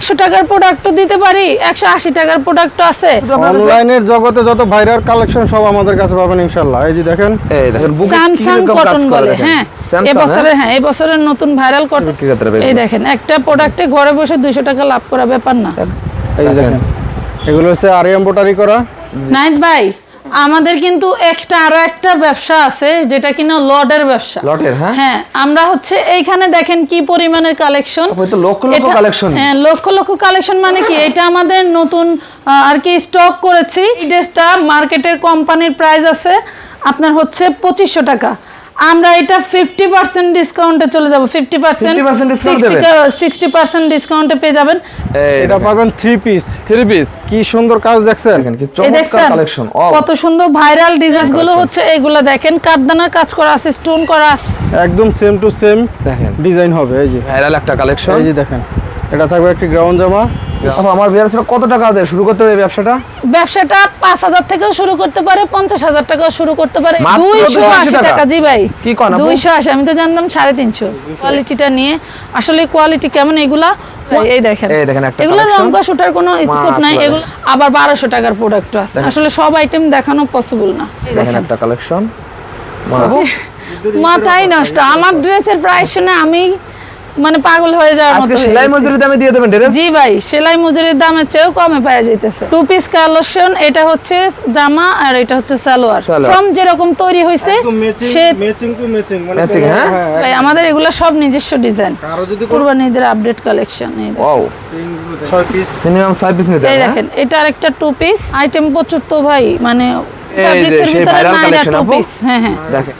একশো টাকার প্রোডাক্টও দিতে পারি একশো আশি টাকার প্রোডাক্টও আছে। অনলাইনের জগতে যত ভাইরাল কালেকশন সব আমাদের কাছে পাবেন ইনশাল্লাহ এই যে দেখেন স্যামসাং কটন বলে হ্যাঁ এবছরের হ্যাঁ? এবছরের নতুন ভাইরাল কটন। এই দেখেন একটা প্রোডাক্টে ঘরে বসে দুইশো টাকা লাভ করা ব্যাপার না। এই দেখেন এগুলো হচ্ছে আর এম্বোটারি করা। নাইট ভাই আমাদের কিন্তু এক্সট্রা আরও একটা ব্যবসা আছে যেটা কিনা লডের ব্যবসা। লটের, হ্যাঁ? হ্যাঁ আমরা হচ্ছে এইখানে দেখেন কি পরিমাণের কালেকশন। ওই তো লক্ষ লক্ষ কালেকশন। হ্যাঁ লক্ষ লক্ষ কালেকশন মানে কি এটা আমাদের নতুন আর কি স্টক করেছি। এই ড্রেসটা মার্কেটের কোম্পানির প্রাইস আছে আপনার হচ্ছে পঁচিশশো টাকা। আমরা এটা ফিফটি পার্সেন্ট ডিসকাউন্টে চলে যাব। ফিফটি পার্সেন্ট 50% discount দেবেন? সিক্সটি ডিসকাউন্টে পেয়ে যাবেন। এটা পাবেন থ্রি পিস থ্রি পিস কি সুন্দর কাজ দেখছেন। দেখেন কি চমৎকার কালেকশন কত সুন্দর ভাইরাল ডিজাইনগুলো হচ্ছে এগুলো দেখেন। কাঠদানার কাজ করা আছে স্টোন করা আছে। একদম সেম টু সেম দেখেন। ডিজাইন হবে এই যে। ভাইরাল একটা কালেকশন এই যে দেখেন। এটা থাকবে একটা গ্রাউন্ড জামা। আমার বিয়ার্সরা কত টাকা দিয়ে শুরু করতে হবে এই ব্যবসাটা? ব্যবসাটা পাঁচ হাজার থেকেও শুরু করতে পারে পঞ্চাশ হাজার টাকাও শুরু করতে পারে। দুইশো 280 আশি টাকা? জি ভাই। কি কন আপু? দুইশো আশি আমি তো জানতাম সাড়ে তিনশো। কোয়ালিটিটা নিয়ে। আসলে কোয়ালিটি কেমন এগুলা? এই দেখেন। এই দেখেন একটা এগুলো collection। রং কষুটার কোনো স্কোপ নাই এগুলো আবার বারোশো টাকার প্রোডাক্ট আছে। আসলে সব আইটেম দেখানো পসিবল না। এই দেখেন দেখেন একটা কালেকশন মাথাই নষ্ট। আমার ড্রেসের প্রাইস শুনে আমি মানে পাগল হয়ে যাওয়ার মতো সেলাই গেছি। মজুরি দামে দিয়ে দেবেন ড্রেস জি ভাই সেলাই মজুরির দামের চেয়েও কমে পাওয়া যাইতেছে। টু পিস কালেকশন এটা হচ্ছে জামা আর এটা হচ্ছে সালোয়ার। ফর্ম যেরকম তৈরি হয়েছে সে ম্যাচিং টু ম্যাচিং মানে কোনো- হ্যাঁ? ভাই আমাদের এগুলো সব নিজস্ব ডিজাইন কারও যদি কুরবানিদের আপডেট কালেকশন এই দেখেন। ওয়াও ছয় পিস মিনিমাম 6 পিস নিতে এই হবে হ্যাঁ? দেখেন এটা আরেকটা টু পিস আইটেম প্রচুর তো ভাই মানে যে fabrics ভিতরে নাইরা টু পিস হ্যাঁ হ্যাঁ। দেখেন।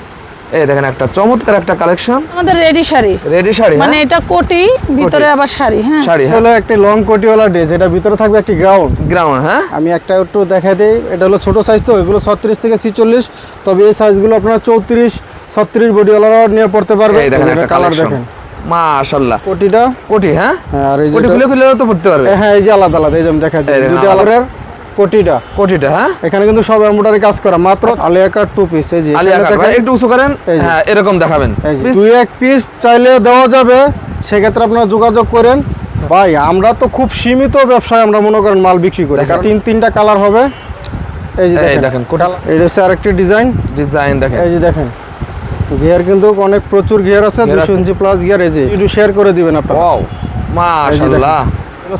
এই দেখেন একটা চমৎকার একটা কালেকশন। আমাদের রেডি শাড়ি। রেডি শাড়ি মানে মানে এটা কোটি ভিতরে আবার শাড়ি হ্যাঁ? শাড়ি হ্যাঁ? হলো একটি লং কোটিওয়ালা ড্রেস এটা ভিতরে থাকবে একটি গ্রাউন্ড গ্রাউন্ড হ্যাঁ? আমি একটা একটু দেখাই দিই এটা হলো ছোট সাইজ তো এগুলো ছত্রিশ থেকে ছিচল্লিশ তবে এই সাইজগুলো আপনারা চৌত্রিশ ছত্রিশ বডিওয়ালারাও নিয়ে পড়তে পারবে এই দেখেন একটা কালার দেখেন। মাশাআল্লাহ। কোটিটা? কোটি হ্যাঁ? হ্যাঁ আর এই যে কোটি খুলে খুলে তো পড়তে পারবে। হ্যাঁ এই যে আলাদা আলাদা এই যে আমি দেখাই দিই। দুটো আলাদা। কোটিটা। কোটিটা হ্যাঁ? এখানে কিন্তু সব এমব্রয়ডারি কাজ করা মাত্র টু পিস এই যে ভাই একটু উঁচু করেন। হ্যাঁ এরকম দেখাবেন। দুই এক পিস চাইলে দেওয়া যাবে সেক্ষেত্রে আপনারা যোগাযোগ করেন। ভাই আমরা তো খুব সীমিত ব্যবসায় আমরা মনে করেন মাল বিক্রি করি। তিন তিনটা কালার হবে। এই যে দেখেন এই হচ্ছে আরেকটি ডিজাইন। ডিজাইন দেখেন। এই যে দেখেন গিয়ার কিন্তু অনেক প্রচুর গিয়ার আছে দুশো ইঞ্চি প্লাস গিয়ার এই যে একটু শেয়ার করে দিবেন আপনারা। মাশাআল্লাহ।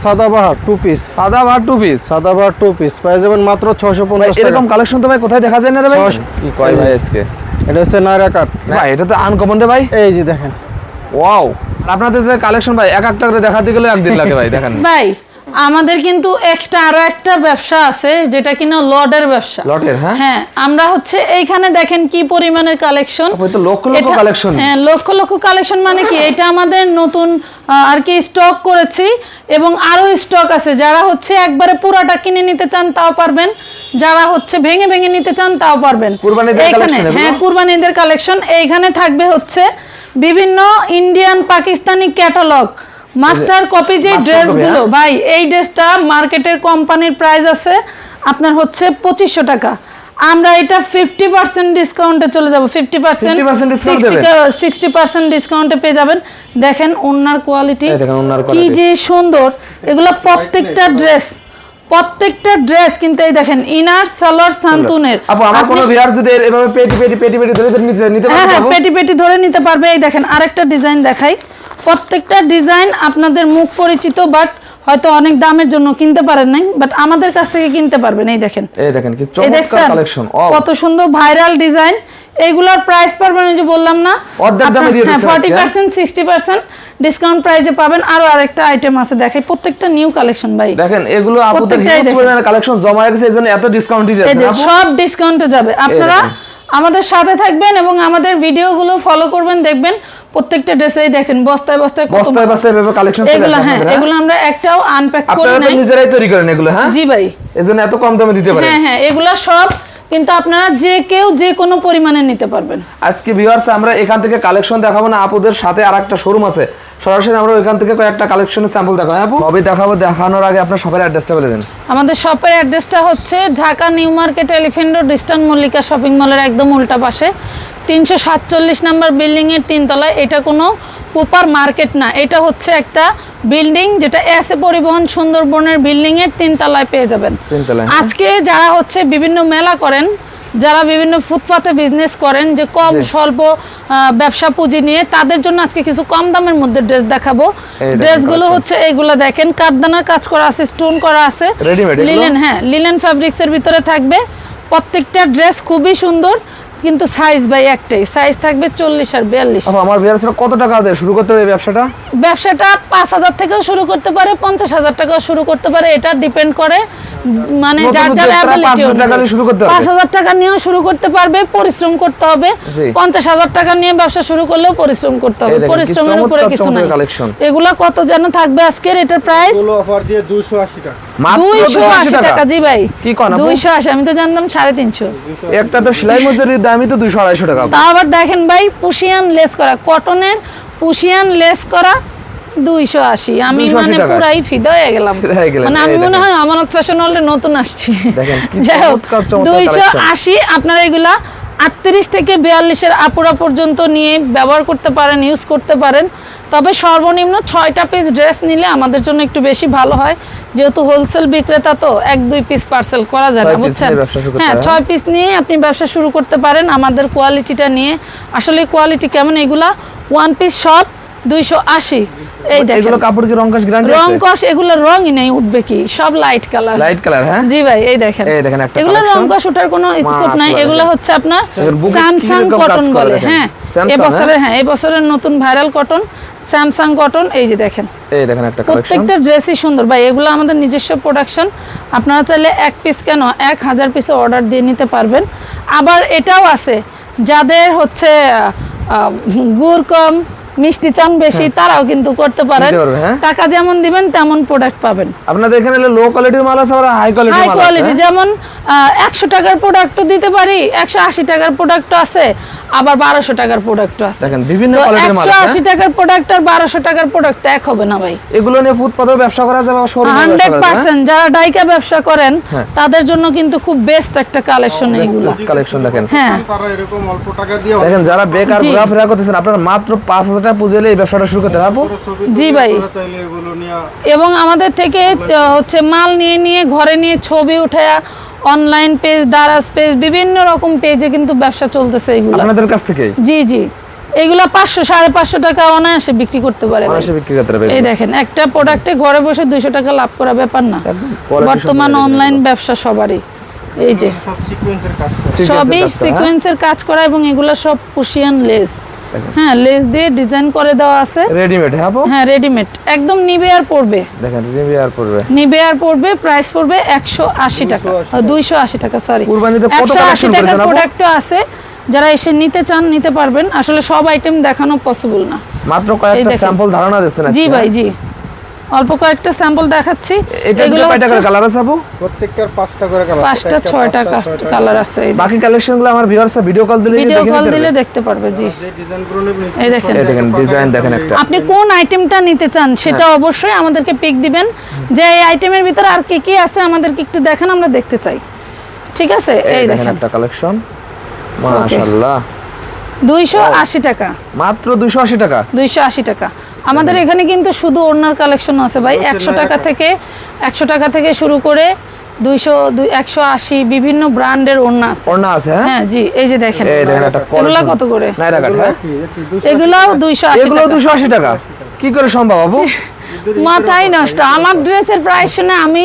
সাদা বাহার টু পিস সাদাবাহার টু পিস সাদা বাহার টু পিস পাই যাবেন মাত্র ছশো পঞ্চাশ টাকা। এরকম কালেকশন তো ভাই কোথায় দেখা যায় না রে ভাই? কি কয় ভাই আজকে? এটা হচ্ছে নায়রা কাট ভাই এটা তো আনকমন রে ভাই। এই যে দেখেন। ওয়াও আপনাদের যে কালেকশন ভাই এক একটা করে দেখাতে গেলে একদিন লাগে ভাই দেখেন। ভাই আমাদের কিন্তু এক্সট্রা আরও একটা ব্যবসা আছে যেটা কিনা লডের ব্যবসা। লটের, হ্যাঁ? হ্যাঁ আমরা হচ্ছে এইখানে দেখেন কি পরিমাণের কালেকশন লক্ষ লক্ষ collection। হ্যাঁ লক্ষ লক্ষ কালেকশন মানে কি এটা আমাদের নতুন আর কি স্টক করেছি এবং আরও স্টক আছে। যারা হচ্ছে একবারে পুরাটা কিনে নিতে চান তাও পারবেন যারা হচ্ছে ভেঙে ভেঙে নিতে চান তাও পারবেন। এইখানে হ্যাঁ কুরবানিদের কালেকশন এইখানে থাকবে হচ্ছে বিভিন্ন Indian Pakistani catalogue master copy যে ড্রেসগুলো হ্যাঁ? ভাই এই ড্রেসটা মার্কেটের কোম্পানির প্রাইস আছে আপনার হচ্ছে পঁচিশশো টাকা। আমরা এটা ফিফটি পার্সেন্ট ডিসকাউন্টে চলে যাব ফিফটি পার্সেন্ট 50% discount দেবেন? সিক্সটি পার্সেন্ট ডিসকাউন্টে পেয়ে যাবেন। দেখেন ওনার কোয়ালিটি এই দেখেন ওড়নার কি যে সুন্দর। এগুলো প্রত্যেকটা ড্রেস প্রত্যেকটা ড্রেস কিন্তু এই দেখেন ইনার সালোয়ার সান্তুনের আপু আমার কোনো ভিউয়ার যদি এভাবে পেটি পেটি পেটি পেটি ধরে নিতে নিতে হ্যাঁ পারবে হ্যাঁ পেটি পেটি ধরে নিতে পারবে। এই দেখেন আরেকটা ডিজাইন দেখাই। প্রত্যেকটা ডিজাইন আপনাদের মুখ পরিচিত বাট হয়তো অনেক দামের জন্য কিনতে পারেন নাই বাট আমাদের কাছ থেকে কিনতে পারবেন এই দেখেন। এই দেখেন কি চমৎকার কালেকশন কত সুন্দর ভাইরাল ডিজাইন এইগুলোর প্রাইস পাবেন যে বললাম না। অর্ধেক দামে দিয়ে দিচ্ছে ফর্টি আজকে, পার্সেন্ট সিক্সটি পার্সেন্ট ডিসকাউন্ট প্রাইসে পাবেন। আরও আরেকটা আইটেম আছে দেখাই প্রত্যেকটা নিউ কালেকশন ভাই। দেখেন এগুলো আপুদের হিউজ পরিমাণে কালেকশন জমা হয়ে গেছে এজন্য এত ডিসকাউন্ট এই দিয়েছে যে সব ডিসকাউন্টে যাবে। আপনারা। আমাদের সাথে থাকবেন এবং আমাদের ভিডিওগুলো ফলো করবেন দেখবেন প্রত্যেকটা ড্রেসেই দেখেন বস্তায় বস্তায় বস্তায় বস্তায় এভাবে কালেকশন এগুলো হ্যাঁ হ্যাঁ? এগুলো আমরা একটাও আনপ্যাক করি আপনারা নিজেরাই তৈরি করেন এগুলো হ্যাঁ? জি ভাই। এজন্য এত কম দামে দিতে পারেন। হ্যাঁ হ্যাঁ এগুলো সব কিন্তু আপনারা যে কেউ যে কোনো পরিমাণে নিতে পারবেন। আজকে ভিউয়ার্স আমরা এখান থেকে কালেকশন দেখাবো না আপুদের সাথে আর একটা শোরুম আছে। সরাসরি আমরা ওইখান থেকে কয়েকটা কালেকশনের স্যাম্পল দেখাবো। হ্যাঁ আপু? কবে দেখাবো দেখানোর আগে আপনার সবার অ্যাড্রেসটা বলে দেন। আমাদের শপের অ্যাড্রেসটা হচ্ছে Dhaka New Market Elephant Road Eastern Mallika shopping মলের একদম উল্টা পাশে। তিনশো সাতচল্লিশ নাম্বার বিল্ডিংয়ের তিনতলায়। এটা কোনো প্রপার মার্কেট না এটা হচ্ছে একটা বিল্ডিং যেটা এসে পরিবহন সুন্দরবনের বিল্ডিং এর তিনতলায় পেয়ে যাবেন। হ্যাঁ। আজকে যারা হচ্ছে বিভিন্ন মেলা করেন যারা বিভিন্ন ফুটপাতে বিজনেস করেন যে কম স্বল্প ব্যবসা পুঁজি নিয়ে তাদের জন্য আজকে কিছু কম দামের মধ্যে ড্রেস দেখাবো। ড্রেসগুলো হচ্ছে এগুলো দেখেন কাঠদানার কাজ করা আছে স্টোন করা আছে। লিলেন হ্যাঁ লিলেন ফ্যাব্রিক্সের ভিতরে থাকবে। প্রত্যেকটা ড্রেস খুবই সুন্দর। কিন্তু সাইজ ভাই একটাই। সাইজ থাকবে চল্লিশ আর বিয়াল্লিশ। আপু আমার বিয়ার্সরা কত টাকা দিয়ে শুরু করতে হবে ব্যবসাটা? ব্যবসাটা পাঁচ হাজার থেকেও শুরু করতে পারে পঞ্চাশ হাজার টাকাও শুরু করতে পারে এটা ডিপেন্ড করে মানে যার যার উদ্যোক্তারা ability 5,000 টাকা শুরু করতে পারবে। পাঁচ হাজার টাকা নিয়েও শুরু করতে পারবে পরিশ্রম করতে হবে। পঞ্চাশ হাজার টাকা নিয়ে ব্যবসা শুরু করলেও পরিশ্রম করতে হবে। পরিশ্রমের উপরে কিছু নাই। এগুলা কত যেন থাকবে আজকের এটার প্রাইস এগুলো অফার দিয়ে দুশো আশি টাকা। মাত্র দুইশো 280 আশি টাকা জি ভাই। কি কন আপু? দুইশো আশি আমি তো জানতাম একটা তো সেলাই মজুরির দামই তো দুইশো আড়াইশো টাকা। তা আবার দেখেন ভাই পুশিয়ান লেস করা কটনের পুশিয়ান লেস করা দুইশো আশি। আমি মানে পুরাই ফিদা হয়ে গেলাম। মানে আমি মনে হয় আমানত ফ্যাশন হলে নতুন আসছি। যাই হোক দুইশো আশি আপনারা এগুলা আটত্রিশ থেকে বিয়াল্লিশের আপুরা পর্যন্ত নিয়ে ব্যবহার করতে পারেন ইউজ করতে পারেন। তবে সর্বনিম্ন ছয়টা পিস ড্রেস নিলে আমাদের জন্য একটু বেশি ভালো হয়। যেহেতু হোলসেল বিক্রেতা তো এক দুই পিস পার্সেল করা যায় না বুঝছেন? হ্যাঁ ছয় পিস নিয়ে আপনি ব্যবসা শুরু করতে পারেন। আমাদের কোয়ালিটিটা নিয়ে। আসলে কোয়ালিটি কেমন? এগুলা ওয়ান পিস শর্ট 280 এই রংই উঠবে কি? সব লাইট কালার লাইট কালার জি ভাই এই দেখেন। ওঠার কোনো নাই। এগুলো হচ্ছে আপনার স্যামসাং কটন বলে হ্যাঁ।, হ্যাঁ। হ্যাঁ? বছরের নতুন ভাইরাল কটন স্যামসাং কটন এই যে দেখেন। এই দেখেন প্রত্যেকটা ড্রেসই সুন্দর। ভাই এগুলো আমাদের নিজস্ব প্রোডাকশন আপনারা চাইলে এক পিস কেন এক হাজার পিস অর্ডার দিয়ে নিতে পারবেন। আবার এটাও আছে যাদের হচ্ছে গুড় কম মিষ্টি চান বেশি তারাও কিন্তু করতে পারেন। হ্যাঁ। টাকা যেমন দিবেন তেমন প্রোডাক্ট পাবেন। আপনাদের এখানে লো কোয়ালিটির মাল আছে আবার হাই কোয়ালিটির মাল আছে হাই কোয়ালিটি হ্যাঁ? যেমন একশো টাকার প্রোডাক্টও দিতে পারি একশো আশি টাকার প্রোডাক্টও আছে আবার বারোশো টাকার প্রোডাক্টও আছে। দেখেন, বিভিন্ন quality-র মাল আছে, আশি টাকার প্রোডাক্ট আর বারোশো টাকার প্রোডাক্ট এক হবে না ভাই। এগুলো নিয়ে ফুটপাতেও ব্যবসা করা যাবে আবার শোরুমে হান্ড্রেড পার্সেন্ট যারা ডাইকা ব্যবসা করেন হ্যাঁ। তাদের জন্য কিন্তু খুব বেস্ট একটা কালেকশন এইগুলো। কালেকশন দেখেন। হ্যাঁ। তারা এরকম অল্প টাকা দিয়ে দেখেন যারা বেকার ঘোরাফেরা করতেছেন আপনারা মাত্র পাঁচ হাজার টাকা পুঁজি হলে এই ব্যবসাটা শুরু করতে ছবি জি ভাই। এবং আমাদের থেকে হচ্ছে মাল নিয়ে নিয়ে ঘরে নিয়ে ছবি উঠে অনলাইন পেজ দারাজ পেজ বিভিন্ন রকম পেজে কিন্তু ব্যবসা চলতেছে এগুলো। আপনাদের কাছ থেকে? জি জি। এগুলা পাঁচশো সাড়ে পাঁচশো টাকা অনায়াসে বিক্রি করতে পারে বিক্রি করতে পারবে এই দেখেন একটা প্রোডাক্টে ঘরে বসে দুইশো টাকা লাভ করা ব্যাপার না। বর্তমান অনলাইন ব্যবসা সবারই। এই যে। সিকোয়েন্সের সবই কাজটা, হ্যাঁ? সিকোয়েন্সের কাজ করা এবং এগুলো সব পুশিয়ান লেস হ্যাঁ লেস দিয়ে ডিজাইন করে দেওয়া আছে। রেডিমেড হ্যাঁ হ্যাঁ রেডিমেড একদম নিবে আর পড়বে। দেখেন নিবে আর পড়বে। নিবে আর পড়বে প্রাইস পড়বে একশো আশি টাকা। দুইশো আশি টাকা। সরি কুরবানিতে কত কালেকশন করেছেন আপু? প্রোডাক্টও আছে। যারা এসে নিতে চান নিতে পারবেন। আসলে সব আইটেম দেখানো পসিবল না। মাত্র কয়েকটা স্যাম্পল ধারণা দিচ্ছেন জি ভাই? জি। অল্প কয়েকটা স্যাম্পল দেখাচ্ছি। এগুলো কয়টা করে কালার আছে আপু? প্রত্যেকটার পাঁচটা করে কালার পাঁচটা ছয়টা কালার আছে এই বাকি কালেকশনগুলো আমার ভিউয়ার্সরা ভিডিও কল দিলে ভিডিও কল দিলে দেখতে পারবে জি। এই দেখেন। এই দেখেন ডিজাইন দেখেন একটা। আপনি কোন আইটেমটা নিতে চান সেটা হ্যাঁ। অবশ্যই আমাদেরকে পিক দিবেন। যে এই আইটেমের ভিতরে আর কি কি আছে আমাদেরকে একটু দেখান আমরা দেখতে চাই। ঠিক আছে? এই দেখেন একটা কালেকশন মাশাআল্লাহ। দুইশো আশি টাকা। মাত্র 280 টাকা? দুইশো আশি টাকা। আমাদের এখানে কিন্তু শুধু ওড়নার কালেকশন আছে ভাই। একশো টাকা থেকে একশো টাকা থেকে শুরু করে দুইশো দুই একশো আশি বিভিন্ন ব্র্যান্ডের ওড়না আছে। ওড়না আছে হ্যাঁ? হ্যাঁ জি এই যে দেখেন। এই দেখেন এগুলা কত করে? হ্যাঁ? এগুলাও দুইশো আশি এগুলো 280 টাকা। কি করে সম্ভব মাথায় নষ্ট। আমার ড্রেসের প্রাইস শুনে আমি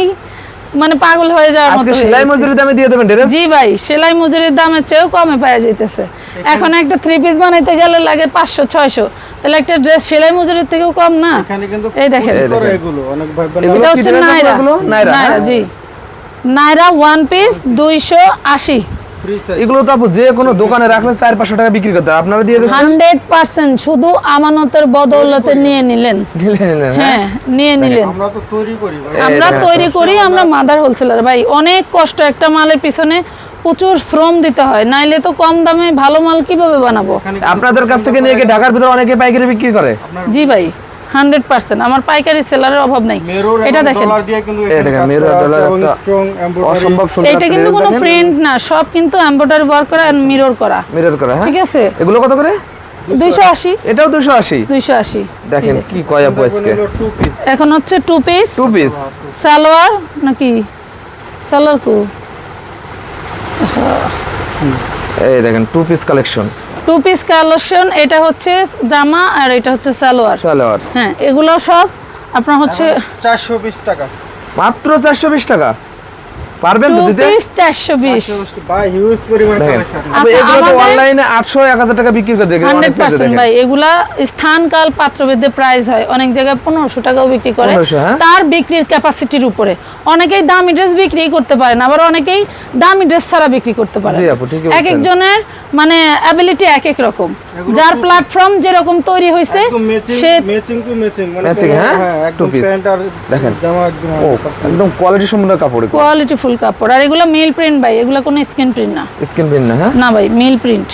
মানে পাগল হয়ে যাওয়ার মতো সেলাই মজুরির দামে দিয়ে দেবেন জি ভাই সেলাই মজুরির দামের চেয়েও কমে পাওয়া যাইতেছে। এখন একটা থ্রি পিস বানাইতে গেলে লাগে পাঁচশো ছয়শো। তাহলে একটা ড্রেস সেলাই মজুরির থেকেও কম না? এই দেখেন। এগুলো অনেক ভাই এটা হচ্ছে নাইরা। হ্যাঁ? জি। নাইরা ওয়ান পিস দুইশো আশি। ফ্রি সাইজ এগুলো তো আপু যে কোনো দোকানে রাখলে চার পাঁচশো টাকা বিক্রি করতে আপনারা দিয়ে দিচ্ছেন হান্ড্রেড পার্সেন্ট শুধু আমানতের বদৌলতে নিয়ে নিলেন। নিলেন, হ্যাঁ? হ্যাঁ নিয়ে নিলেন। আমরা তো তৈরি করি ভাই। আমরা তৈরি করি আমরা মাদার হোলসেলার। ভাই অনেক কষ্ট একটা মালের পিছনে প্রচুর শ্রম দিতে হয়। নাইলে তো কম দামে ভালো মাল কীভাবে বানাবো? আপনাদের কাছ থেকে নিয়ে কি ঢাকার ভিতরে অনেকে পাইকারি বিক্রি করে। জি ভাই। Hundred percent. আমার পাইকারি সেলারের অভাব নাই। এটা দেখেন। এটা কিন্তু কোনো প্রিন্ট না সব কিন্তু এমব্রয়ডারি ওয়ার্ক করা আর মিরর করা। মিরর করা হ্যাঁ? ঠিক আছে? এগুলো কত করে? দুইশো আশি। এটাও দুশো আশি। দুইশো আশি। দেখেন কি কয় আপু আজকে এখন হচ্ছে two piece two piece salwar নাকি? সালোয়ার কু? এই দেখেন two piece collection two piece collection এটা হচ্ছে জামা আর এটা হচ্ছে সালোয়ার। সালোয়ার। হ্যাঁ এগুলো সব আপনার হচ্ছে চারশো বিশ টাকা। মাত্র চারশো বিশ টাকা? পারবেন তো দিতে? ভাই হিউজ পরিমাণ আচ্ছা, এগুলো তো অনলাইনে আটশো এক টাকা বিক্রি করে দেখেন হান্ড্রেড পার্সেন্ট ভাই এগুলা স্থান কাল পাত্রভেদে প্রাইস হয়। অনেক জায়গায় পনেরোশো টাকাও বিক্রি করে। 1500, হ্যাঁ? তার বিক্রির ক্যাপাসিটির উপরে। অনেকেই দামি ড্রেস বিক্রি করতে পারেন আবার অনেকেই দামি ড্রেস ছাড়া বিক্রি করতে পারে। জি আপু, ঠিকই এক একজনের মানে অ্যাবিলিটি এক এক রকম। যার। প্ল্যাটফর্ম যেরকম তৈরি হয়েছে সে ম্যাচিং টু ম্যাচিং মানে হ্যাঁ? হ্যাঁ একদম piece। প্যান্ট আর দেখেন। জামা একদম কোয়ালিটি সম্পূর্ণ কাপড় কোয়ালিটি ফুল কাপড়। আর এগুলো মিল প্রিন্ট ভাই এগুলো কোনো স্কিন প্রিন্ট না। স্ক্রিন প্রিন্ট না হ্যাঁ? না ভাই মিল প্রিন্ট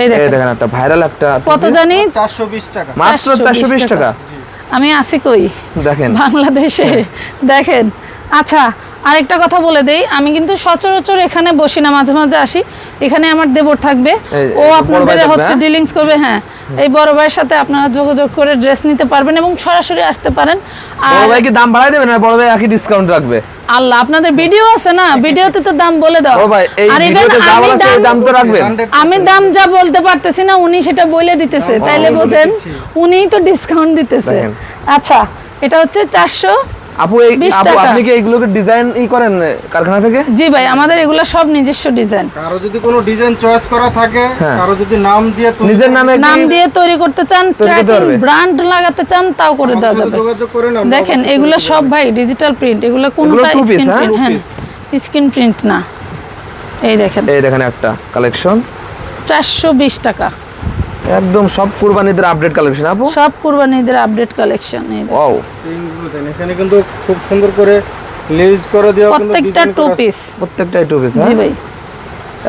এই এই দেখেন। দেখেন একটা ভাইরাল একটা কত জানি? চারশো বিশ টাকা। মাত্র 420 টাকা। আমি আসি কই? দেখেন। বাংলাদেশে। দেখেন। আচ্ছা আরেকটা কথা বলে দেই। আমি কিন্তু সচরাচর এখানে বসি না মাঝে মাঝে আসি। এখানে আমার দেবর থাকবে। ও আপনাদের হচ্ছে হ্যাঁ? ডিলিংস করবে হ্যাঁ। এই বড় ভাইয়ের সাথে আপনারা যোগাযোগ করে ড্রেস নিতে পারবেন এবং সরাসরি আসতে পারেন। বড় আর ভাই কি দাম বাড়াই দেবেন না? বড় ভাই একই ডিসকাউন্ট রাখবে। আল্লাহ আপনাদের ভিডিও আছে না? ভিডিওতে তো দাম বলে দাও। ও ভাই এই আর যা আমি বলা আছে এই দাম তো রাখবেন। আমি দাম যা বলতে পারতেছি না উনি সেটা বলে দিতেছে। তাইলে বোঝেন উনিই তো ডিসকাউন্ট দিতেছে। আচ্ছা এটা হচ্ছে চারশো আপু এই 20 আপু টাকা। আপনি কি এইগুলোকে ডিজাইন ই করেন কারখানা থেকে? জি ভাই আমাদের এগুলো সব নিজস্ব ডিজাইন কারও যদি কোনো ডিজাইন চয়েস করা থাকে হ্যাঁ। কারও যদি নাম দিয়ে নিজের নামে নাম দিয়ে তৈরি করতে চান ট্র্যাকিং ব্র্যান্ড লাগাতে চান তাও করে দেওয়া যাবে। যোগাযোগ করেন দেখেন এগুলো সব ভাই ডিজিটাল প্রিন্ট এগুলো কোনটা স্ক্রিন হ্যাঁ? প্রিন্ট হ্যাঁ স্ক্রিন প্রিন্ট না। এই দেখেন। এই দেখেন একটা কালেকশন চারশো বিশ টাকা। একদম সব কুরবানিদের আপডেট কালেকশন আপু? সব কুরবানিদের আপডেট কালেকশন ওয়াও এখানে কিন্তু খুব সুন্দর করে লেজ করে দেওয়া কিন্তু প্রত্যেকটা টু পিস প্রত্যেকটাই টু পিস জি হ্যাঁ ভাই।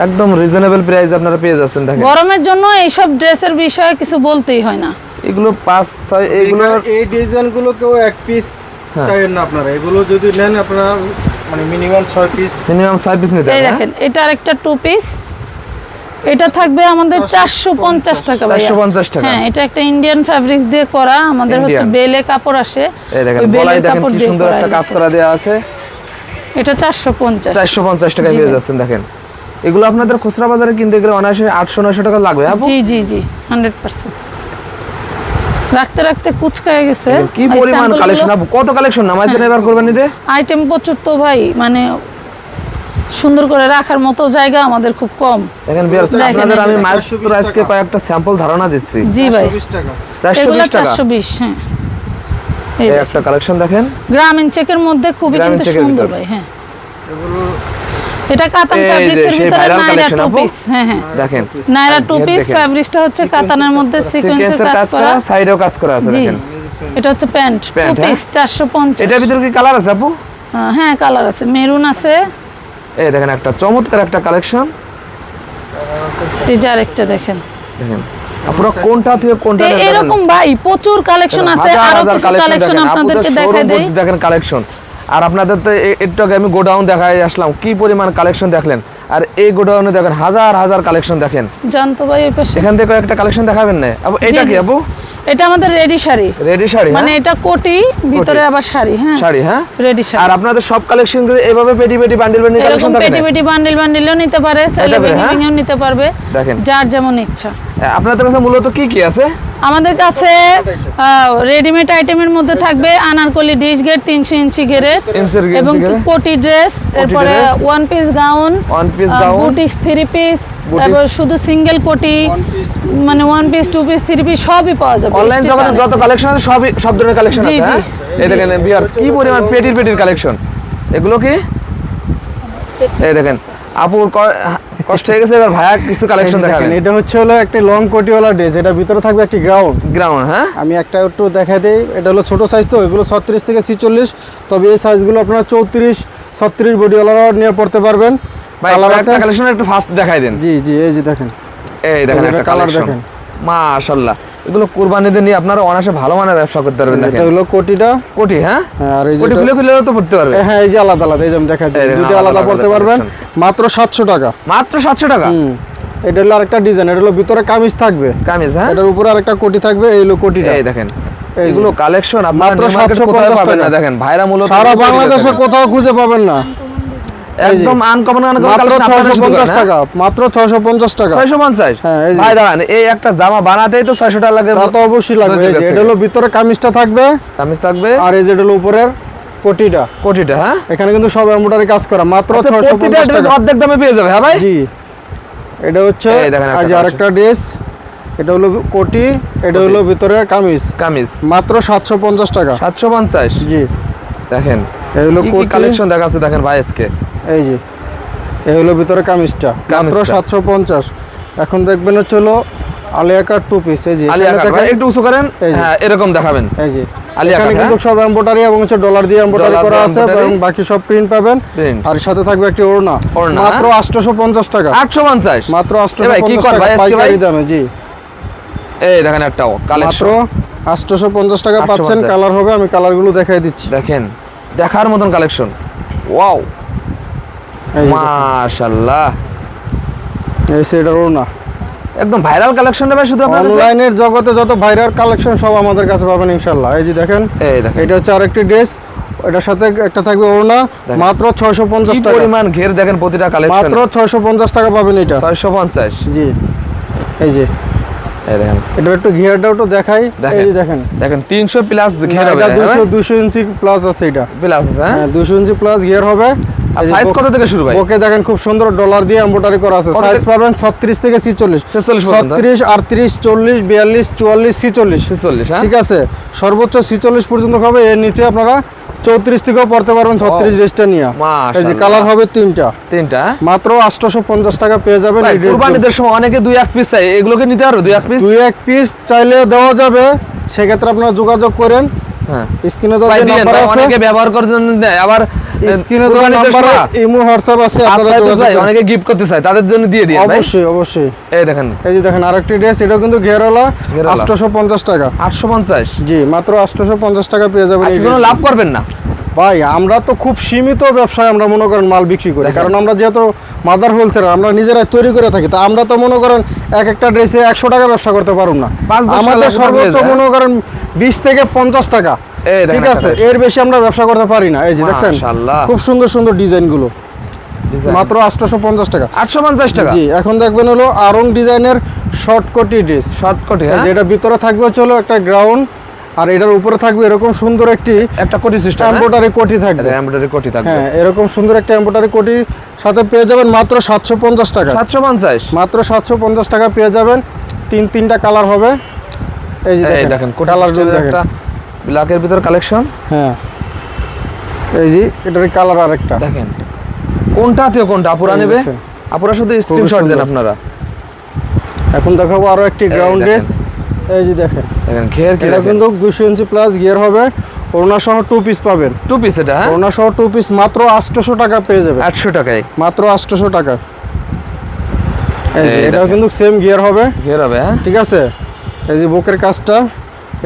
একদম রিজনেবল প্রাইস আপনারা পেয়ে যাচ্ছেন দেখেন। গরমের জন্য এইসব ড্রেসের বিষয়ে কিছু বলতেই হয় না। এগুলো পাঁচ ছয় এগুলো এই ডিজাইনগুলো কেউ এক পিস হ্যাঁ। চাইেন না আপনারা। এগুলো যদি নেন আপনারা মানে মিনিমাম ছয় পিস মিনিমাম ছয় পিস নিতে এই হবে হ্যাঁ? দেখেন এটা আরেকটা টু পিস এটা থাকবে আমাদের চারশো পঞ্চাশ টাকা ভাইয়া। 450 টাকা। হ্যাঁ এটা একটা ইন্ডিয়ান ফ্যাব্রিক্স দিয়ে করা। আমাদের হচ্ছে বেলে কাপড় আসে। এই দেখেন গলায় দেখেন কি সুন্দর একটা কাজ করা দেওয়া আছে। এটা চারশো পঞ্চাশ। চারশো পঞ্চাশ টাকায় পেয়ে যাচ্ছেন দেখেন। এগুলো আপনাদের খুচরা বাজারে কিনতে গেলে অনায়াসে আটশো নয়শো টাকা লাগবে আপু? জি জি জি হান্ড্রেড পার্সেন্ট। রাখতে রাখতে কুচকায় গেছে। কি পরিমাণ কালেকশন আপু কত কালেকশন নামাইছেন হ্যাঁ। এবার করবেন নিতে আইটেম প্রচুর তো ভাই মানে সুন্দর করে রাখার মতো জায়গা আমাদের খুব কম। দেখেন দেখেন, আপনাদের আমি মাত্র আজকে। কয়েকটা স্যাম্পল ধারণা দিচ্ছি। জি ভাই। 120 টাকা। চারশো এগুলো বিশ টাকা। চারশো বিশ হ্যাঁ। এই। একটা কালেকশন দেখেন। গ্রামীণ চেকের মধ্যে খুবই কিন্তু সুন্দর ভাই হ্যাঁ। এগুলো এটা কাতান ফ্যাব্রিক্সের ভিতরে নাইরা টু পিস হ্যাঁ হ্যাঁ। দেখেন। Naira two piece. ফ্যাব্রিক্সটা হচ্ছে কাতানের মধ্যে সিকোয়েন্সের কাজ করা। সাইডেও কাজ করা আছে দেখেন। এটা হচ্ছে প্যান্ট টু? পিস চারশো পঞ্চাশ। এটার ভিতরে কি কালার আছে আপু? হ্যাঁ কালার আছে। মেরুন আছে এই দেখেন একটা চমৎকার একটা কালেকশন। এই যে আরেকটা দেখেন। দেখেন আপনারা কোনটা থেকে কোনটা? এরকম ভাই প্রচুর কালেকশন আছে আরও কিছু কালেকশন আপনাদেরকে দেখাই দেই। দেখেন কালেকশন। আর আপনাদের তো একটু আগে আমি গোডাউন দেখাই আসলাম কি পরিমাণ কালেকশন দেখলেন। আর এই গোডাউনে দেখেন হাজার হাজার কালেকশন দেখেন। জানতো ভাই ওই পাশে। এখান থেকে একটা কালেকশন দেখাবেন না? আপু এটা কি আপু এটা আমাদের রেডি শাড়ি। রেডি শাড়ি মানে হ্যাঁ? এটা কোটি ভিতরে আবার শাড়ি হ্যাঁ। শাড়ি হ্যাঁ? রেডি শাড়ি। আর আপনাদের সব কালেকশন এইভাবে পেটি পেটি বান্ডিল বান্ডিল কালেকশন থাকে? পেটি পেটি বান্ডিল বান্ডিলও নিতে পারে ভেঙে হ্যাঁ? নিতে পারবে দেখেন। যার যেমন ইচ্ছা। আপনাদের কাছে মূলত কি কি আছে? আমাদের কাছে রেডিমেড আইটেমের মধ্যে থাকবে আনারকলি ডিশ গেট তিনশো ইঞ্চি গেরের এবং কোটি ড্রেস এরপরে one piece gown boutiques three piece. তারপর শুধু সিঙ্গেল কোটি মানে one piece two piece three piece সবই পাওয়া যাবে অনলাইন জগতে যত কালেকশন আছে সবই সব ধরনের কালেকশন জি, আছে জি। হ্যাঁ এই দেখেন বিয়ার্স কি পরিমাণ পেটির পেটির কালেকশন এগুলো কি? এই দেখেন আপুর কষ্ট হয়ে গেছে এবার ভাইয়া কিছু কালেকশন দেখেন দেখাবেন এটা হচ্ছে হলো একটা লং কোটিওয়ালা ড্রেস এটা ভিতরে থাকবে একটি গ্রাউন্ড গ্রাউন্ড হ্যাঁ? আমি একটা একটু দেখা দিই এটা হলো ছোট সাইজ তো এগুলো ছত্রিশ থেকে ছিচল্লিশ তবে এই সাইজগুলো আপনারা চৌত্রিশ ছত্রিশ বডিওয়ালারাও নিয়ে পড়তে পারবেন। কালার আছে। কালেকশন একটু ফার্স্ট দেখাই দেন। জি জি এই যে দেখেন। এই দেখেন একটা কালার দেখেন। দেখেন। মাশাআল্লাহ। এগুলো কুরবানিতে নিয়ে আপনারা অনাসে ভালো মানের ব্যবসা করতে পারবেন দেখেন। এটা হলো কোটিটা। কোটি হ্যাঁ? হ্যাঁ, আর এই কোটি খুলে তো পড়তে পারবে। হ্যাঁ এই যে আলাদা আলাদা এই যে আমি দেখেন, দুটো আলাদা পড়তে পারবেন। মাত্র সাতশো টাকা। মাত্র সাতশো টাকা? হুম এটা হলো আরেকটা ডিজাইন এটা হলো ভিতরে কামিজ থাকবে। কামিজ হ্যাঁ? এটার উপরে আরেকটা কোটি থাকবে এই হলো কোটিটা। এই দেখেন এগুলো কালেকশন আপনারা মাত্র 750 কোথাও পাবেন না? টাকা। দেখেন ভাইরা মূলত সারা বাংলাদেশে কোথাও খুঁজে পাবেন না। একদম আনকমন আনকমন মাত্র কালেকশন ছয়শো আপনারা শুরু পঞ্চাশ করেন টাকা মাত্র ছয়শো পঞ্চাশ টাকা। ছয়শো পঞ্চাশ? হ্যাঁ, এই ভাই দাঁড়ান এই একটা জামা বানাতেই তো ছয়শো টাকা লাগে। তা তো অবশ্যই লাগবে। এটা হলো ভিতরে কামিজটা থাকবে। কামিজ থাকবে। আর এই যে এটা হলো উপরের কোটিটা কোটিটা হ্যাঁ? এখানে কিন্তু সব এমব্রয়ডারি কাজ করা মাত্র আচ্ছা, ছয়শো প্রতিটা পঞ্চাশ dress টাকা। অর্ধেক দামে পেয়ে যাবে হ্যাঁ ভাই? জি। এটা হচ্ছে আজ আরেকটা ড্রেস এটা হলো কোটি এটা হলো ভিতরের কামিজ। কামিজ। মাত্র সাতশো পঞ্চাশ টাকা। সাতশো পঞ্চাশ? জি। দেখেন। এই হলো কোটি। কালেকশন দেখাচ্ছে দেখেন ভাই আজকে। এই যে এই হলো ভিতরে কামিজটা মাত্র সাতশো পঞ্চাশ। এখন দেখবেন হচ্ছে হলো টু পিস এই যে একটু উঁচু করেন। হ্যাঁ এরকম দেখাবেন। এই যে এখানে কিন্তু সব এবং হচ্ছে ডলার দিয়ে করা আছে এবং বাকি সব প্রিন্ট পাবেন। আর সাথে থাকবে একটি ওড়না ওড়না, মাত্র আটশোশো পঞ্চাশ টাকা। মাত্র কি কর টাকা ভাই আজকে ভাই? দামে জি। এই দেখেন একটা কালেকশন আটশোশো পঞ্চাশ টাকা 850 পাচ্ছেন কালার হবে আমি কালারগুলো দেখাই দিচ্ছি। দেখেন দেখার মতন কালেকশন ওয়াও মাশাআল্লাহ। এই সেটার ওড়না। একদম ভাইরাল কালেকশন ভাই শুধু আপনার কাছে? অনলাইনের জগতে যত ভাইরাল কালেকশন সব আমাদের কাছে পাবেন ইনশাল্লাহ এই যে দেখেন এই দেখেন। এটা হচ্ছে আরেকটি ড্রেস। এটার সাথে একটা থাকবে ওড়না। মাত্র ছয়শো পঞ্চাশ কি টাকা। পরিমাণ ঘের দেখেন প্রতিটা কালেকশন মাত্র ছয়শো পঞ্চাশ টাকা পাবেন এটা। ছয়শো পঞ্চাশ। জি। এই যে। এই দেখেন। এটা একটু ঘিয়ারটাও একটু দেখাই। এই দেখেন। দেখেন। তিনশো প্লাস ঘের হবে এটা দুশো দুশো ইঞ্চি প্লাস আছে এটা। প্লাস হ্যাঁ? হ্যাঁ দুশো ইঞ্চি প্লাস গিয়ার হবে। আর সাইজ কত থেকে শুরু ভাই? ওকে দেখেন খুব সুন্দর ডলার দিয়ে এমব্রয়ডারি করা আছে। সাইজ পাবেন ছত্রিশ থেকে ছিচল্লিশ। 46 পর্যন্ত। ছত্রিশ আটত্রিশ চল্লিশ বিয়াল্লিশ চুয়াল্লিশ ছিচল্লিশ। ছেচল্লিশ হ্যাঁ? ঠিক আছে? সর্বোচ্চ ছিচল্লিশ পর্যন্ত হবে। এর নিচে আপনারা চৌত্রিশ থেকেও পড়তে পারবেন ছত্রিশ ড্রেসটা নিয়ে। এই যে কালার হবে তিনটা। তিনটা? মাত্র আটশোশো পঞ্চাশ টাকা পেয়ে যাবেন। কুরবানিদের সময় অনেকে দুই এক পিস চাই এগুলোকে নিতে পারো দুই এক পিস দুই এক পিস চাইলে দেওয়া যাবে। সেক্ষেত্রে আপনারা যোগাযোগ করেন। হ্যাঁ। স্ক্রিনে তো যে নাম্বার আছে। অনেকে ব্যবহার করার জন্য দেয়। আবার স্ক্রিনে তো নাম্বার ইমো হোয়াটসঅ্যাপ আছে আপনারা যোগাযোগ অনেকে গিফট করতে চায় তাদের জন্য দিয়ে দিই অবশ্যই অবশ্যই। এই দেখেন। এই যে দেখেন আরেকটি ড্রেস এটাও কিন্তু ঘেরওয়ালা ঘেরওয়ালা। আটশোশো পঞ্চাশ টাকা। আটশো পঞ্চাশ। জি মাত্র আটশোশো পঞ্চাশ টাকা পেয়ে যাবেন এই লাভ করবেন না। ভাই আমরা তো খুব সীমিত ব্যবসায় আমরা মনে করেন মাল বিক্রি করি। কারণ আমরা যেহেতু মাদার হোলসেলার আমরা নিজেরাই তৈরি করে থাকি তা আমরা তো মনে করেন এক একটা ড্রেসে একশো টাকা ব্যবসা করতে পারুন না। আমাদের সর্বোচ্চ। মনে করেন বিশ থেকে পঞ্চাশ টাকা ঠিক আছে? এর বেশি আমরা ব্যবসা করতে পারি না। এই যে দেখছেন? খুব সুন্দর সুন্দর ডিজাইনগুলো। মাত্র আটশোশো পঞ্চাশ টাকা। আটশো পঞ্চাশ টাকা? জি এখন দেখবেন হলো আরং ডিজাইনের শর্ট কোটি ড্রেস শর্ট কোটি হ্যাঁ যেটা ভিতরে থাকবে হচ্ছে হলো একটা গ্রাউন্ড আর এটার উপরে থাকবে এরকম সুন্দর একটি একটা কোটি সিস্টেম এম্ব্রয়ডারি কোটি থাকবে। এমব্রয়ডারি কোটি থাকবে। হ্যাঁ এরকম সুন্দর একটা এম্ব্রয়ডারি কোটি। সাথে পেয়ে যাবেন মাত্র সাতশো পঞ্চাশ টাকা। সাতশো পঞ্চাশ? মাত্র সাতশো পঞ্চাশ টাকা পেয়ে যাবেন। তিন তিনটা কালার হবে। এই যে দেখেন কালার একটা ব্ল্যাকের ভিতর কালেকশন। হ্যাঁ। এই যে এটার কালার আরেকটা। দেখেন কোনটা থেকে কোনটা? আপুরা নেবে। আপুরা শুধু স্ক্রিনশট দেন আপনারা। এখন দেখাবো আরও একটি গ্রাউন্ড ড্রেস এই যে দেখেন। দেখেন ঘের এটা কিন্তু দুশো ইঞ্চি প্লাস গিয়ার হবে। ওড়না সহ টু পিস পাবেন। টু পিস এটা হ্যাঁ? ওড়না সহ টু পিস মাত্র আটশোশো টাকা পেয়ে যাবেন। আটশো টাকায়। মাত্র আটশোশো টাকা। এই যে এটাও কিন্তু সেম গিয়ার হবে। ঘের হবে হ্যাঁ? ঠিক আছে? এই যে বুকের কাজটা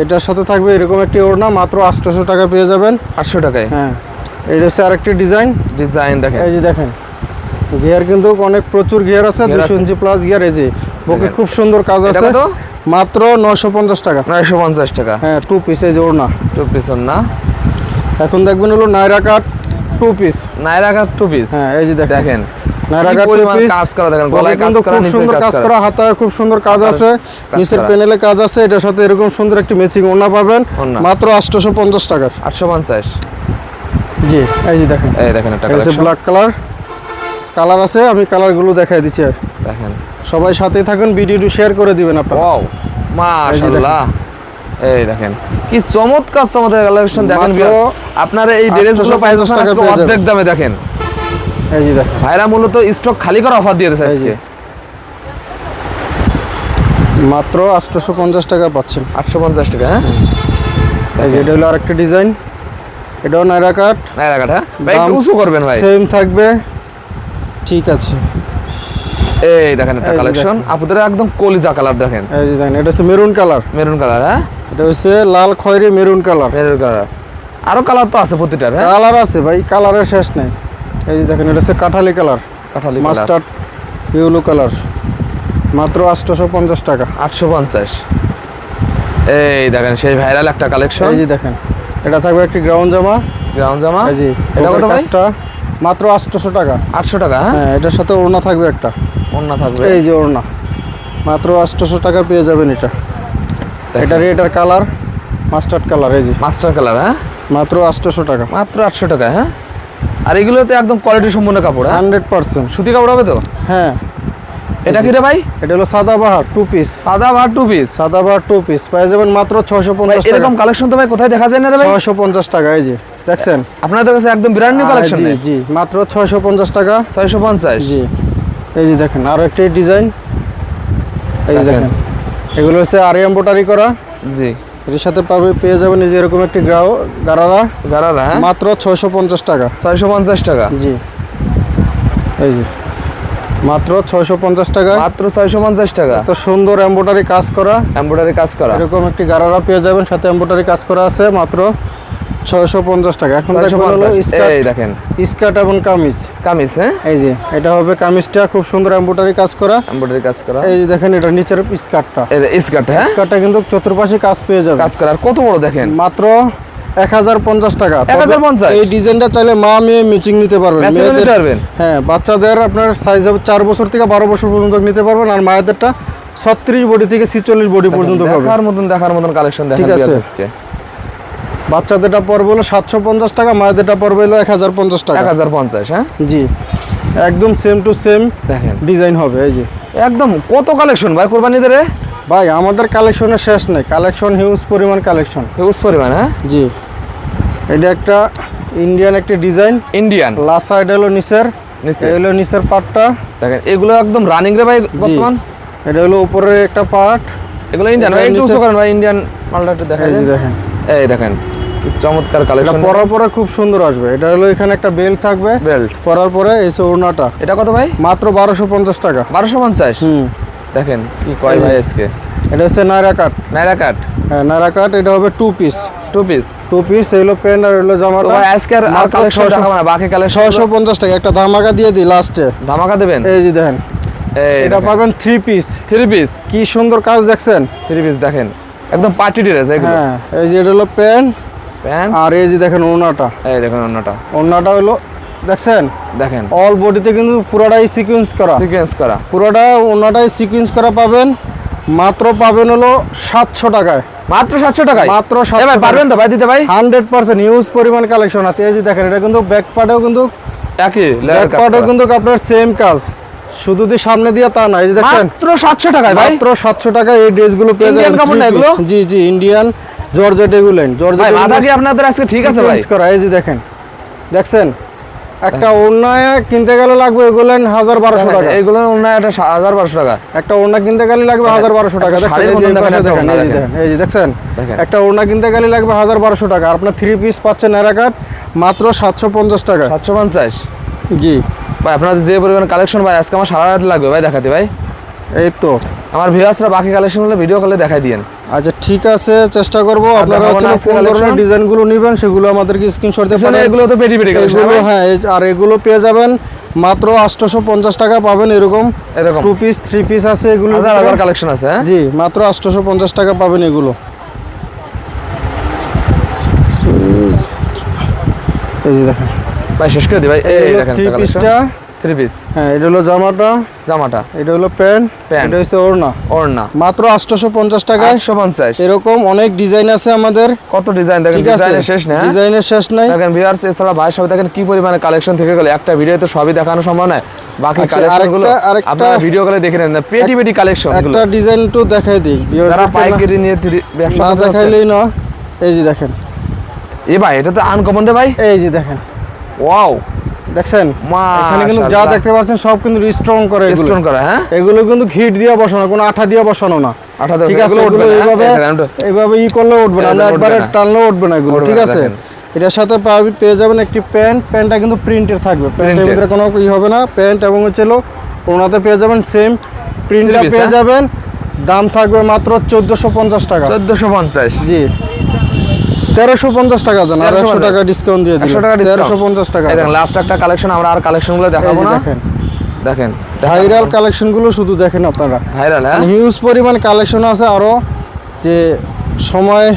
এটার সাথে থাকবে এরকম একটি ওড়না মাত্র আটশোশো টাকা পেয়ে যাবেন। আটশো টাকায়। হ্যাঁ। এটা হচ্ছে আরেকটি ডিজাইন ডিজাইন দেখেন। এই যে দেখেন। গিয়ার কিন্তু অনেক প্রচুর গিয়ার আছে দুশো ইঞ্চি প্লাস গিয়ার এই যে। দেখেন। খুব সুন্দর কাজ আছে। মাত্র নয়শো পঞ্চাশ টাকা। নয়শো পঞ্চাশ টাকা। হ্যাঁ টু পিস এই যে ওড়না। টু পিসন না এখন দেখবেন হলো Naira cut two piece Naira cut two piece হ্যাঁ এই যে দেখেন। দেখেন। নাইরা কাট টু পিস কাজ করা দেখেন গলায় কাজ করা খুব সুন্দর কাজ করা। হাতায় খুব সুন্দর কাজ আছে। কাজ নিচের প্যানেলে কাজ আছে এটার সাথে এরকম সুন্দর একটি ম্যাচিং ওড়না পাবেন। মাত্র টাকা। আটশো পঞ্চাশ। জি এই যে দেখেন। এই দেখেন একটা এটা হচ্ছে কালেকশন ব্ল্যাক কালার কালার আছে আমি কালারগুলো দেখাই দিচ্ছি। দেখেন। সবাই সাথে থাকুন ভিডিওটি শেয়ার করে দিবেন আপনারা। ওয়াও মাশাআল্লাহ। এই দেখেন কি চমৎকার চমৎকার কালেকশন দেখেন। আপনারা এই ড্রেসগুলো 850 পাইতেছেন টাকা পেয়ে যাবেন। অর্ধেক দামে দেখেন। এই যে দেখেন। ভাইরা মূলত স্টক খালি করা অফার দিয়ে দিয়েছে আজকে। মাত্র আটশোশো পঞ্চাশ টাকা পাচ্ছেন। আটশো পঞ্চাশ টাকা হ্যাঁ? এই যে এটা হলো আরেকটা ডিজাইন। এটাও নাইরা কাট। নাইরা কাঠ হ্যাঁ? ভাই একটু উঁচু করবেন ভাই। সেম থাকবে। ঠিক আছে। এই দেখেন একটা কালেকশন। আপনাদের একদম কলিজা কালার দেখেন। এই যে দেখেন এটা হচ্ছে মেরুন কালার মেরুন কালার হ্যাঁ? এটা হচ্ছে লাল খয়েরি মেরুন কালার মেরুন কালার আরও কালার তো আছে প্রতিটার হ্যাঁ? কালার আছে ভাই কালারের শেষ নেই। এই যে দেখেন এটা হচ্ছে কাঠালি কালার কাঠালি মাস্টার্ড ইউলো কালার মাত্র আটশোশো পঞ্চাশ টাকা। আটশো পঞ্চাশ এই দেখেন সেই ভাইরাল একটা কালেকশন এই যে দেখেন এটা থাকবে একটি গ্রাউন্ড জামা। গ্রাউন্ড জামা? এই যে এটা কত মাত্র আটশোশো টাকা। আটশো টাকা হ্যাঁ? হ্যাঁ এটার সাথে ওড়না থাকবে একটা। অন্য থাকবে? এই যে ওড়না। মাত্র আটশোশো টাকা পেয়ে যাবেন এটা। এটা আর কালার মাস্টার্ড কালার এই যে। মাস্টার কালার হ্যাঁ? মাত্র আটশোশো টাকা। মাত্র আটশো টাকা হ্যাঁ? আর এগুলোতে একদম কোয়ালিটি সম্পূর্ণ কাপড় হ্যাঁ? Hundred percent. সুতি কাপড় হবে তো? হ্যাঁ। এটা কি রে ভাই? এটা হলো সাদা বাহার টু পিস সাদা ভার টু পিস সাদা বাহার টু পিস পেয়ে যাবেন মাত্র ছশো পঞ্চাশ টাকা এরকম কালেকশন তো ভাই কোথায় দেখা যায় না রে ভাই? ছয়শো পঞ্চাশ টাকা এই যে। দেখছেন? আপনাদের কাছে একদম ব্র্যান্ড নিউ কালেকশন জি জি মাত্র ছয়শো পঞ্চাশ টাকা। ছয়শো পঞ্চাশ? জি। এই যে দেখেন আরও একটি ডিজাইন এই যে দেখেন। এগুলো হচ্ছে আর এম্বোটারি করা। জি। এর সাথে পাবে পেয়ে যাবেন এই যে এরকম একটি গ্রাও গারারা। গারারা হ্যাঁ? মাত্র ছয়শো পঞ্চাশ টাকা। ছয়শো পঞ্চাশ টাকা? জি। এই যে মাত্র ছয়শো পঞ্চাশ টাকা। মাত্র ছয়শো পঞ্চাশ টাকা? এত সুন্দর এম্বোটারি কাজ করা। এমব্রয়ডারি কাজ করা? এরকম একটি গারারা পেয়ে যাবেন সাথে এম্বোটারি কাজ করা আছে মাত্র ছয়শো পঞ্চাশ টাকা। এখন এই দেখেন। স্কার্ট এবং কামিজ। কামিজ হ্যাঁ? এই যে এটা হবে কামিজটা খুব সুন্দর এম্বোটারি কাজ করা। এমব্রয়ডারি কাজ করা। এই দেখেন এটা নিচের স্কার্টটা। এই স্কার্ট হ্যাঁ? স্কার্টটা কিন্তু চতুর্পাশে কাজ পেয়ে যাবে। কাজ করা। আর কত বড় দেখেন? মাত্র এক হাজার পঞ্চাশ টাকা। তবে 1050? এই ডিজাইনটা চাইলে মা মেয়ে ম্যাচিং নিতে পারবেন। মেয়েদের? হ্যাঁ বাচ্চাদের আপনার সাইজ হবে চার বছর থেকে বারো বছর পর্যন্ত নিতে পারবেন। আর মায়েদেরটা ছত্রিশ বডি থেকে ছিচল্লিশ বডি পর্যন্ত দেখার মতন দেখার মতন কালেকশন ঠিক আছে। বাচ্চাদেরটা পড়বে হলো সাতশো পঞ্চাশ টাকা মায়েদেরটা পড়বে হলো এক হাজার পঞ্চাশ টাকা। এক হাজার পঞ্চাশ হ্যাঁ? জি একদম সেম টু সেম দেখেন। ডিজাইন হবে এই যে। একদম কত কালেকশন ভাই কোরবানিদের ভাই আমাদের কালেকশনের শেষ নেই কালেকশন হিউজ পরিমাণ কালেকশন হিউজ পরিমাণ হ্যাঁ? জি এটা একটা ইন্ডিয়ান একটি ডিজাইন ইন্ডিয়ান লাস্ট সাইড হলো নিচের নিচে। হলো নিচের পার্টটা দেখেন এগুলো একদম রানিং রে ভাই বর্তমান? এটা হলো উপরের একটা পার্ট এগুলো ইন্ডিয়ান এটা ভাই একটু ভাই ইন্ডিয়ান মালটা একটু দেখা দেখেন। এই দেখেন। চমৎকার এটা কালেকশন পরার পরে খুব সুন্দর আসবে। এটা হলো এখানে একটা বেল্ট থাকবে। বেল্ট পরার পরে এই ওড়নাটা। এটা কত ভাই? মাত্র বারোশো পঞ্চাশ টাকা। বারোশো পঞ্চাশ? হুম। দেখেন কি কয় ভাই আজকে। এটা হচ্ছে নায়রা কাট নাইরা কাট হ্যাঁ নায়রা কাট এটা হবে two piece two piece two piece এগুলো প্যান্ট আর এগুলো তো জামাটা। ভাই আজকে আর কালেকশন 600 দেখাবো না বাকি কালেকশন ছয়শো পঞ্চাশ টাকা। একটা ধামাকা দিয়ে দিই লাস্টে ধামাকা দেবেন? এই যে দেখেন। এটা পাবেন থ্রি পিস থ্রি পিস কি সুন্দর কাজ দেখছেন। থ্রি পিস দেখেন। একদম পার্টি ড্রেস এগুলো। হ্যাঁ এই যে এটা হলো প্যান্ট আর এই যে দেখেন ওড়নাটা এই দেখুন অন্যটা ওড়নাটা হলো দেখছেন? দেখেন। অল বডিতে কিন্তু পুরোটাই সিকোয়েন্স করা। সিকোয়েন্স করা। পুরোটা ওনাটাই সিকোয়েন্স করা পাবেন। মাত্র পাবেন হলো সাতশো টাকায়। মাত্র সাতশো টাকায়? মাত্র ভাই পারবেন তো ভাই দিতে ভাই? হান্ড্রেড পার্সেন্ট হিউজ পরিমাণ কালেকশন আছে। এই যে দেখেন এটা কিন্তু ব্যাক পার্টেও কিন্তু একই ব্যাক পার্টেও কিন্তু আপনার সেম কাজ। শুধু দিয়ে সামনে দিয়ে তা না এই যে দেখেন। মাত্র সাতশো টাকায় ভাই? মাত্র সাতশো টাকা এই ড্রেসগুলো পেয়ে যাবেন? জি জি ইন্ডিয়ান জর্জেট এগুলো ভাই জর্জেট মাথা কি আপনাদের আজকে ঠিক আছে ভাই? করা এই যে দেখেন দেখছেন? একটা ওড়নায় কিনতে গেলে লাগবে এগুলো হাজার বারোশো টাকা। এইগুলো অন্য একটা হাজার বারোশো টাকা। একটা ওড়না কিনতে গেলে লাগবে হাজার বারোশো টাকা। দেখেন এই যে দেখছেন? একটা ওড়না কিনতে গেলে লাগবে হাজার বারোশো টাকা। আপনার থ্রি পিস পাচ্ছেন এরাকাট মাত্র সাতশো পঞ্চাশ টাকা। সাতশো পঞ্চাশ? জি। ভাই আপনাদের যে পরিমাণ কালেকশন ভাই আজকে আমার সারা রাত লাগবে ভাই দেখাতে ভাই। এই তো। আমার ভিউয়ার্সরা বাকি কালেকশন হলে ভিডিও কলে দেখাই দিয়েন। আচ্ছা ঠিক আছে চেষ্টা করব। আপনারা হচ্ছে কোন ধরনের ডিজাইনগুলো নেবেন সেগুলো আমাদেরকে স্ক্রিনশট দিয়ে পাঠান এগুলো তো পেটি পেটি এগুলো হ্যাঁ? আর এগুলো পেয়ে যাবেন। মাত্র আটশোশো পঞ্চাশ টাকা পাবেন এরকম। এরকম। টু পিস থ্রি পিস আছে এগুলো। হাজার হাজার কালেকশন আছে হ্যাঁ? জি মাত্র আটশোশো পঞ্চাশ টাকা পাবেন এগুলো। এই যে দেখেন। ভাই শেষ করে দি ভাই। এই দেখেন থ্রি পিসটা থ্রি পিস হ্যাঁ এটা হলো জামাটা। জামাটা। এটা হলো প্যান্ট। প্যান্ট। এটা হচ্ছে ওড়না। ওড়না। মাত্র আটশোশো পঞ্চাশ টাকায়। একশো পঞ্চাশ এরকম অনেক ডিজাইন আছে আমাদের। কত ডিজাইন দেখেন ডিজাইনের শেষ না হ্যাঁ? ডিজাইনের শেষ নাই। দেখেন ভিউয়ার্স এছাড়া ভাই সবাই দেখেন কি পরিমাণে কালেকশন থেকে গেল। একটা ভিডিও তো সবই দেখানো সম্ভব নয়। বাকি আচ্ছা, কালেকশনগুলো আরেকটা- আরেকটা- আপনারা ভিডিও কলে দেখে নেন। পেটি পেটি কালেকশন একটা ডিজাইন একটু দেখাই দিই যারা পাইকারি নিয়ে ব্যবসা। দেখাইলেই না। এই যে দেখেন। এ ভাই এটা তো আনকমন রে ভাই। এই যে দেখেন। ওয়াও দেখছেন? এখানে কিন্তু যা দেখতে পাচ্ছেন সব কিন্তু স্ট্রং করে স্টোন করা হ্যাঁ? এগুলো কিন্তু ঘিট দিয়ে বসানো কোনো আঠা দিয়ে বসানো না। আঠা ঠিক আছে এগুলো এইভাবে হ্যাঁ? এইভাবে ই করলে উঠবে না আমরা একবারে না। টানলেও উঠবে না এগুলো ঠিক আছে? এটার সাথে পেয়ে যাবেন একটি প্যান্ট প্যান্টটা কিন্তু প্রিন্টের থাকবে। প্যান্টের ভিতরে কোনো ই হবে না প্যান্ট এবং হচ্ছে ওনাতে পেয়ে যাবেন সেম প্রিন্টটা পেয়ে হ্যাঁ? যাবেন দাম থাকবে মাত্র চোদ্দোশো পঞ্চাশ টাকা। চোদ্দশো পঞ্চাশ। জি। তেরোশো পঞ্চাশ টাকা জান আর 1350 একশো টাকা ডিসকাউন্ট দিয়ে দিলাম টাকা তেরোশো পঞ্চাশ টাকা দেখেন লাস্ট একটা কালেকশন আমরা আর কালেকশনগুলো দেখাবো না। দেখেন। দেখেন ভাইরাল কালেকশনগুলো শুধু দেখেন আপনারা। ভাইরাল হ্যাঁ? হিউজ পরিমাণ কালেকশন আছে আরও যে সময়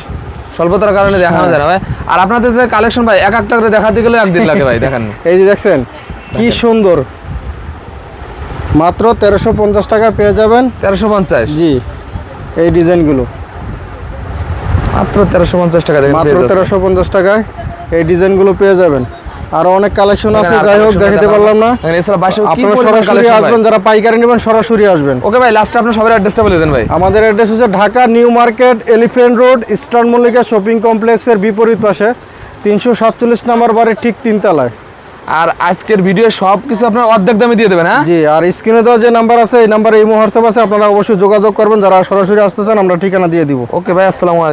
স্বল্পতার কারণে দেখানো যায় না ভাই। আর আপনাদের যে কালেকশন ভাই এক একটা করে দেখাতে গেলে একদিন লাগে ভাই দেখেন। এই যে দেখছেন কি সুন্দর। মাত্র তেরোশো পঞ্চাশ টাকা পেয়ে যাবেন। তেরোশো পঞ্চাশ। জি এই ডিজাইনগুলো মাত্র তেরোশো পঞ্চাশ টাকা মাত্র তেরোশো পঞ্চাশ টাকায় এই ডিজাইনগুলো পেয়ে যাবেন। আরও অনেক কালেকশন আছে যাই হোক দেখাতে পারলাম না। আপনারা সরাসরি আসবেন যারা পাইকারি নেবেন সরাসরি আসবেন। ওকে ভাই লাস্টে আপনার সবার অ্যাড্রেসটা বলে দেন ভাই। আমাদের অ্যাড্রেস হচ্ছে Dhaka new market elephant road eastern Mallika shopping কমপ্লেক্সের বিপরীত পাশে তিনশো সাতচল্লিশ নাম্বার বাড়ির ঠিক তিনতলায়। আর আজকের ভিডিও সব কিছু আপনার অর্ধেক দামে দিয়ে দেবেন হ্যাঁ? জি আর স্ক্রিনে দেওয়া যে নাম্বার আছে এই নাম্বারে ইমো হোয়াটসঅ্যাপ আছে আপনারা অবশ্যই যোগাযোগ করবেন যারা সরাসরি আসতে চান আমরা ঠিকানা দিয়ে দিব। ওকে ভাই আসসালামু আলাইকুম।